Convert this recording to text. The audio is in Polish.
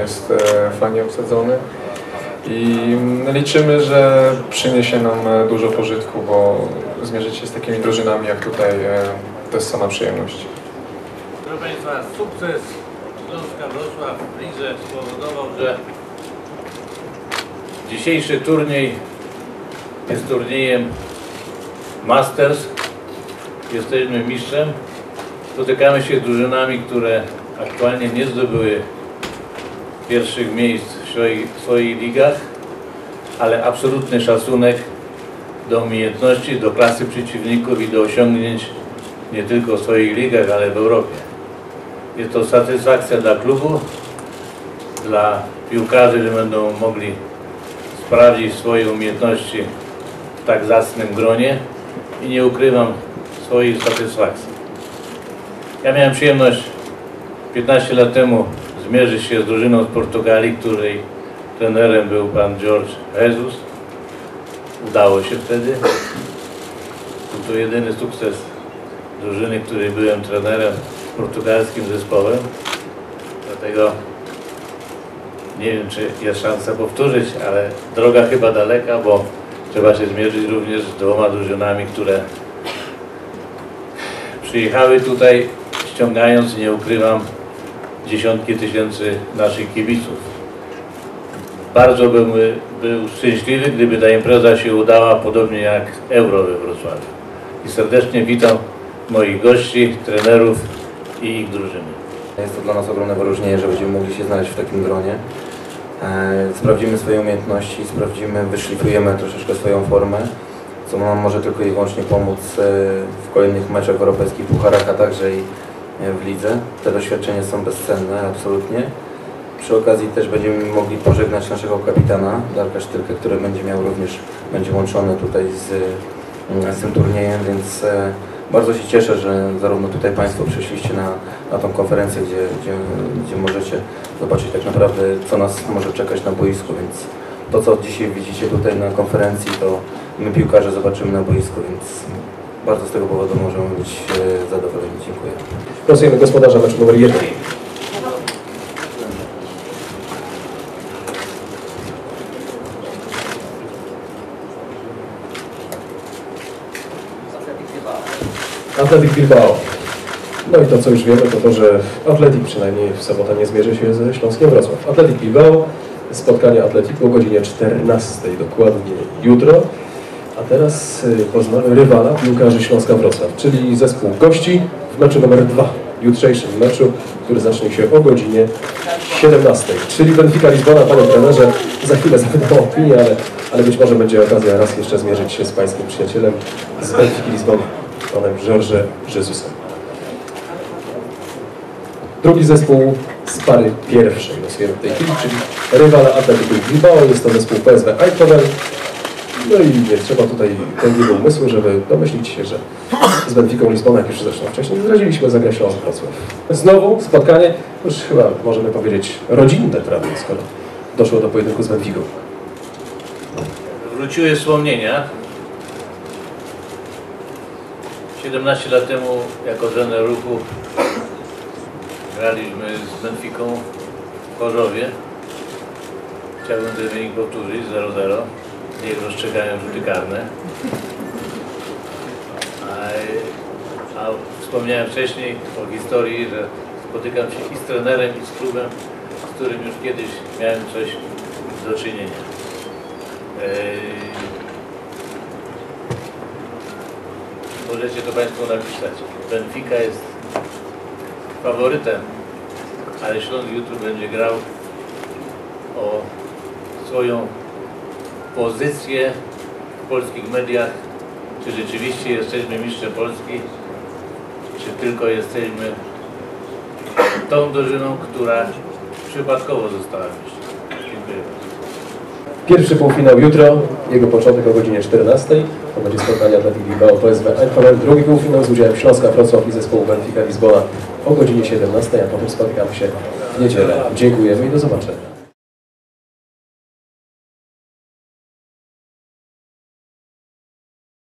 jest e, fajnie obsadzony i mm, liczymy, że przyniesie nam e, dużo pożytku, bo zmierzyć się z takimi drużynami jak tutaj e, to jest sama przyjemność. Proszę Państwa, sukces Śląska Wrocław w lidze spowodował, że dzisiejszy turniej jest turniejem Masters. Jesteśmy mistrzem. Spotykamy się z drużynami, które aktualnie nie zdobyły pierwszych miejsc w swoich, swoich ligach, ale absolutny szacunek do umiejętności, do klasy przeciwników i do osiągnięć nie tylko w swoich ligach, ale w Europie. Jest to satysfakcja dla klubu, dla piłkarzy, że będą mogli sprawdzić swoje umiejętności w tak zacnym gronie i nie ukrywam swojej satysfakcji. Ja miałem przyjemność 15 lat temu zmierzyć się z drużyną z Portugalii, której trenerem był pan George Jesus. Udało się wtedy. Był to jedyny sukces drużyny, której byłem trenerem portugalskim zespołem. Dlatego nie wiem, czy jest szansa powtórzyć, ale droga chyba daleka, bo trzeba się zmierzyć również z dwoma drużynami, które przyjechały tutaj, ściągając, nie ukrywam, dziesiątki tysięcy naszych kibiców. Bardzo bym był szczęśliwy, gdyby ta impreza się udała podobnie jak Euro we Wrocławiu. I serdecznie witam moich gości, trenerów i ich drużyny. Jest to dla nas ogromne wyróżnienie, że będziemy mogli się znaleźć w takim gronie. E, Sprawdzimy swoje umiejętności, sprawdzimy, wyszlifujemy troszeczkę swoją formę, co nam może tylko i wyłącznie pomóc e, w kolejnych meczach europejskich pucharach, a także i w lidze. Te doświadczenia są bezcenne, absolutnie. Przy okazji też będziemy mogli pożegnać naszego kapitana, Darka Sztylkę, który będzie miał również, będzie łączony tutaj z, mm, z tym turniejem, więc e, bardzo się cieszę, że zarówno tutaj Państwo przyszliście na, na tą konferencję, gdzie, gdzie, gdzie możecie zobaczyć tak naprawdę, co nas może czekać na boisku, więc to, co dzisiaj widzicie tutaj na konferencji, to my piłkarze zobaczymy na boisku, więc bardzo z tego powodu możemy być e, zadowoleni. Dziękuję. Losujemy gospodarza meczu numer 1. Atletik Bilbao. No i to, co już wiemy, to to, że Atletik przynajmniej w sobotę nie zmierzy się ze Śląskiem Wrocław. Atletik Bilbao, spotkanie Atletiku o godzinie 14 dokładnie jutro. A teraz y, poznamy rywala piłkarzy Śląska Wrocław, czyli zespół gości w meczu numer 2, jutrzejszym meczu, który zacznie się o godzinie 17. Czyli Benfica Lizbona, panie trenerze, za chwilę zapytam o opinię, ale, ale być może będzie okazja raz jeszcze zmierzyć się z pańskim przyjacielem z Benfiki Lizbony, panem George Jezusem. Drugi zespół z pary pierwszej losujemy w tej chwili, czyli rywala Atletico Bilbao, jest to zespół PSV Eindhoven. No i nie trzeba tutaj tęgiego umysłu, żeby domyślić się, że z Benficą Lizbona, jak już zresztą wcześniej zdradziliśmy, zagra Śląsk Wrocław. Znowu spotkanie, już chyba możemy powiedzieć rodzinne prawie, skoro doszło do pojedynku z Benficą. Wróciły wspomnienia. 17 lat temu jako trener ruchu graliśmy z Benficą w Chorzowie. Chciałbym ten wynik powtórzyć 0-0. Niech rozstrzygają rzuty karne. A, a wspomniałem wcześniej o historii, że spotykam się i z trenerem, i z klubem, z którym już kiedyś miałem coś do czynienia. Eee, Możecie to Państwo napisać. Benfica jest faworytem, ale Śląsk jutro będzie grał o swoją pozycję w polskich mediach. Czy rzeczywiście jesteśmy mistrzem Polski, czy tylko jesteśmy tą drużyną, która przypadkowo została mistrzem. Dziękuję. Pierwszy półfinał jutro, jego początek o godzinie 14. To będzie spotkanie Atletik Bilbao PSV Eindhoven. Drugi półfinał z udziałem Śląska Wrocław i zespołu Benfica Lizbona o godzinie 17, a potem spotykamy się w niedzielę. Dziękujemy i do zobaczenia.